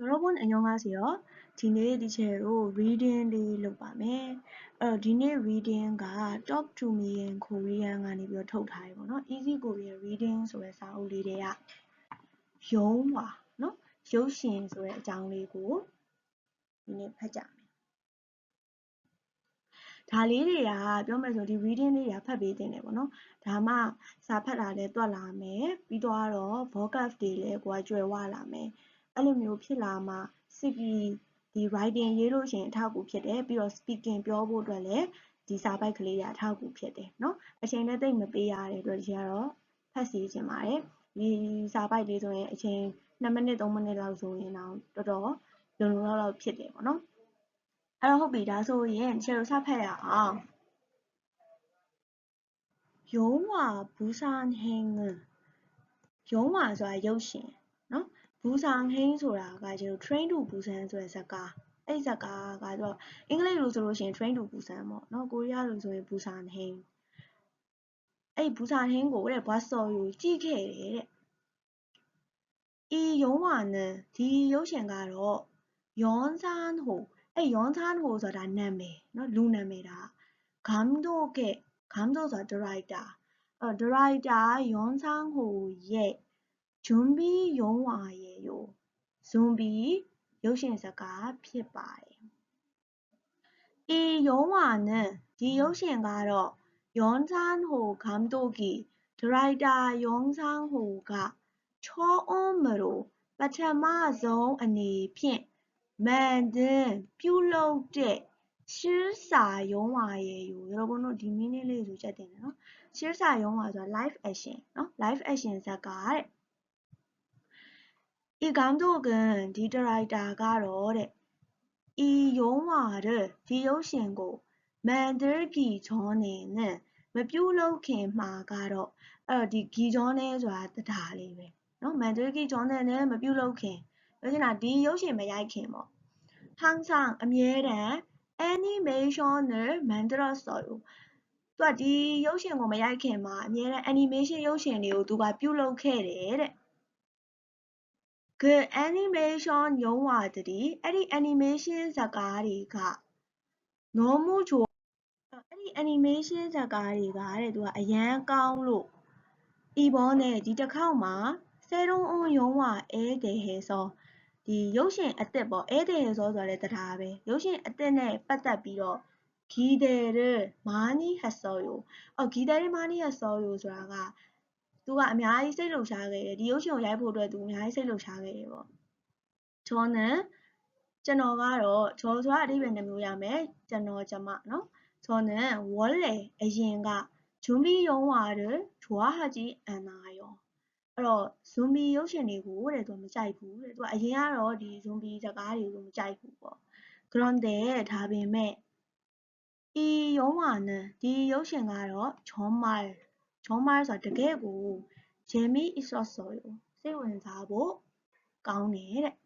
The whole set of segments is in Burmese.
여러분 안녕하세요. 디네 디체로 reading လေးလုပ်ပါမယ်။အဲ့တော့ဒီနေ့ reading က Talk to me in Korean ကနေပြီးတော့ထုတ်ထားတယ်ပေါ့နော်။ Easy Korean reading ဆိုတဲ့စာအုပ်လေးတွေကရုံးပါနော်။ရုပ်ရှင်ဆိုတဲ့အကြောင်းလေးကိုဒီနေ့ဖတ်ကြမယ်။ဒါလေးတွေကပြောမယ်ဆိုဒီ reading လေးတွေကဖတ်ပေးတင်တယ်ပေါ့နော်။ဒါမှစာဖတ်တာလည်းတွက်လာမယ်။ပြီးတော့ vocab တွေလည်းကိုယ်ကကျွယ်ဝလာမယ်။ အဲ့လိုမျိုးဖြစ်လာမှစစ်ပြီးဒီ writing ရေးလို့ရှိရင်အထောက်အကူဖြစ်တယ်ပြီးတော့ speaking ပြောဖို့အတွက်လည်းဒီစာပိုက်ကလေးရအထောက်အကူဖြစ်တယ်เนาะအချိန်နဲ့တိတ်မပေးရတဲ့အတွက်ဒီကတော့ဖတ်စီခြင်းပါတယ်ဒီစာပိုက်လေးဆိုရင်အချိန်2မိနစ်3မိနစ်လောက်ဆိုရင်တော့တော်တော်လုံလုံလောက်လောက်ဖြစ်တယ်ပေါ့နော်အဲ့တော့ဟုတ်ပြီဒါဆိုရင်ချေတို့စဖတ်ရအောင်ယုံဝဘူဆန်ဟင်းယုံဝဆိုတာရုပ်ရှင် ဘူဆန်ဟိန်းဆိုတာကကျတော့ train to busan ဆိုတဲ့ဇာတ်ကားအဲ့ဇာတ်ကားကတော့အင်္ဂလိပ်လိုဆိုလို့ရှိရင် train to busan ပေါ့နော်ကိုရီးယားလိုဆိုရင်ဘူဆန်ဟိန်းအဲ့ဘူဆန်ဟိန်းကိုတဲ့ဘွားစော်ယူကြည့်ခဲ့တယ်တဲ့ဤရုံးဝါနံဒီရုပ်ရှင်ကတော့ယွန်ဆန်ဟိုအဲ့ယွန်ဆန်ဟိုဆိုတာနာမည်နော်လူနာမည်ဒါဂမ်ဒိုကဲဂမ်ဒိုဆိုတာ director အဲ့ director ယွန်ဆန်ဟိုရဲ့ ဂျွန်ဘီယုံဝါရေယိုဇွန်ဘီရုပ်ရှင်စကားဖြစ်ပါတယ်။ဤယုံဝါနဲ့ဒီရုပ်ရှင်ကတော့ယွန်ဆန်ဟိုဂမ်တိုကီဒရိုက်တာယွန်ဆန်ဟိုကချောအွန်မရိုပထမဆုံးအနေဖြင့်မန်ဒင်ပြုလုပ်တဲ့ရှင်းစာယုံဝါရေယိုရောဘုံတို့ဒီမင်းလေးလေးဆိုချက်တင်တယ်နော်ရှင်းစာယုံဝါဆိုတာ live action နော် live action ဇာတ်ကားတဲ့ ဤကောင်းတို့ကန်ဒီဒါရိုက်တာကတော့တဲ့ဤယုံဝါတဲ့ဒီရုပ်ရှင်ကိုမန်ဒရကီဂျွန်နေနဲ့မပြုတ်လောက်ခင်မှာကတော့အဲ့ဒီဂီဂျွန်နဲ့ဆိုတာတဒါလေးပဲနော်မန်ဒရကီဂျွန်နေနဲ့မပြုတ်လောက်ခင်ပြောချင်တာဒီရုပ်ရှင်မရိုက်ခင်ပေါ့ဟန်ဆောင်အမြဲတမ်း animation နဲ့ mandra ဆိုလို့သူကဒီရုပ်ရှင်ကိုမရိုက်ခင်မှာအများနဲ့ animation ရုပ်ရှင်တွေကိုသူကပြုလုပ်ခဲ့တယ်တဲ့ 그 애니메이션 영화들이 애니 애니메이션사가리가 너무 좋아 애니 애니메이션사가리가 그래도 아양 깡로 이번에 니데카오마 새로운 영화에 대해서 이 여신 아때 뭐에 대해서 저래더라베 여신 아때네 빠따비로 기대를 많이 했어요. 어, 기대를 많이 했어요. 저라가 သူကအများကြီးစိတ်လှုပ်ရှားခဲ့တယ်ဒီရုပ်ရှင်ကိုရိုက်ဖို့အတွက်သူအများကြီးစိတ်လှုပ်ရှားခဲ့တယ်ပေါ့ဂျော်နန်ကျွန်တော်ကတော့ဂျော်ဆိုတာအဓိပ္ပာယ်နှမျိုးရမယ်ကျွန်တော်ကျမနော်ဂျော်နန်ဝေါ်လေအရင်ကဂျွန်ဘီယုံဝါတဲ့ဂျွာဟာကြီးအန်နာယောအဲ့တော့ဇွန်ဘီရုပ်ရှင်တွေကိုတဲ့သူကမကြိုက်ဘူးတဲ့သူကအရင်ကတော့ဒီဇွန်ဘီဇကားတွေကိုမကြိုက်ဘူးပေါ့ grande ဒါပေမဲ့ဤယုံဝါနဒီရုပ်ရှင်ကတော့ဂျွန်မိုင် 정말 설득 되고 재미있었어요. 새로운 사보 강내래.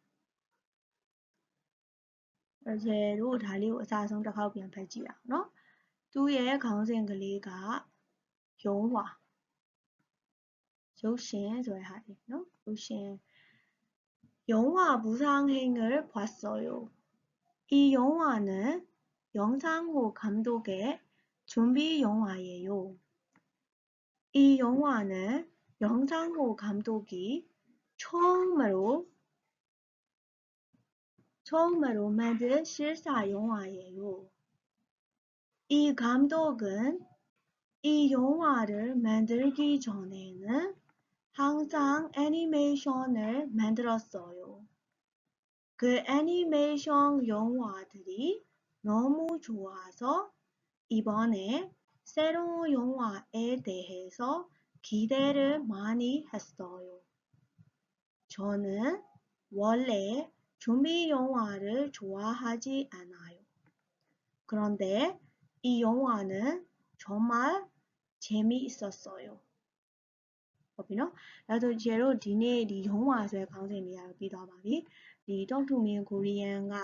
제로 달리고 의사성 작업 연패지야. 너? 두의 강생 글리가 영화 조신 소리하래. 너? 조신 영화 무상행을 봤어요. 이 영화는 영상호 감독의 좀비 영화예요. 이 영화는 영상호 감독이 처음으로 처음으로 만든 실사 영화예요. 이 감독은 이 영화를 만들기 전에는 항상 애니메이션을 만들었어요. 그 애니메이션 영화들이 너무 좋아서 이번에 새로운 영화에 대해서 기대를 많이 했어요. 저는 원래 좀비 영화를 좋아하지 않아요. 그런데 이 영화는 정말 재미있었어요. ဟုတ်ပြီနော်အဲဆိုကျေတို့ဒီနေ့ဒီရုံးဝါဆိုတဲ့ခေါင်းစဉ်လေးကတော့ပြီးသွားပါပြီဒီ Talk to Me Korean က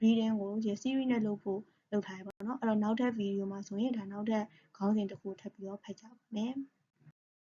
reading ကိုဒီ series နဲ့လုပ်ဖို့ လုပ်ထားရပါတော့အဲ့တော့နောက်ထပ်ဗီဒီယိုမှာဆိုရင်ဒါနောက်ထပ်ခေါင်းစဉ်တစ်ခုထပ်ပြီးတော့ဖတ်ကြပါမယ်။